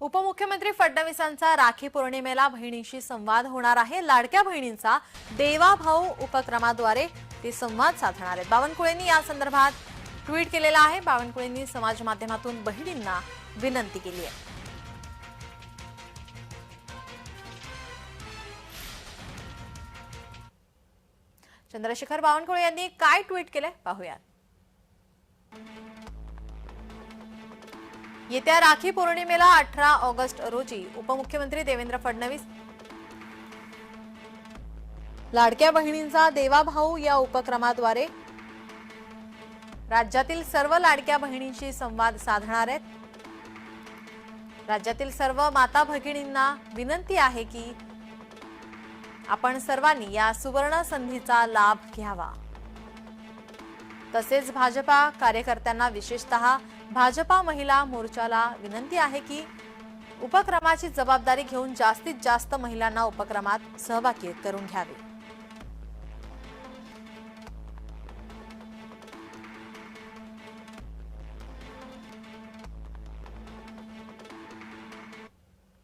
उपमुख्यमंत्री फडणवीसांचा राखी पौर्णिमेला बहिणींशी संवाद होणार आहे. लाडक्या बहिणींचा देवा भाऊ उपक्रमाद्वारे ते संवाद साधणार आहेत. बावनकुळेंनी या संदर्भात ट्विट केलेला आहे. बावनकुळेंनी समाज माध्यमातून बहिणींना विनंती केली आहे. चंद्रशेखर बावनकुळे यांनी काय ट्विट केलंय? पाहूयात. येत्या राखी पौर्णिमेला अठरा ऑगस्ट रोजी उपमुख्यमंत्री देवेंद्र फडणवीस लाडक्या बहिणींचा देवाभाऊ या उपक्रमाद्वारे राज्यातील सर्व लाडक्या बहिणींशी संवाद साधणार आहेत. राज्यातील सर्व माता भगिनींना विनंती आहे की आपण सर्वांनी या सुवर्ण संधीचा लाभ घ्यावा. तसेच भाजपा कार्यकर्त्यांना विशेषतः भाजपा महिला मोर्चाला विनंती आहे की उपक्रमाची जबाबदारी घेऊन जास्तीत जास्त महिलांना उपक्रमात सहभागी करून घ्यावे.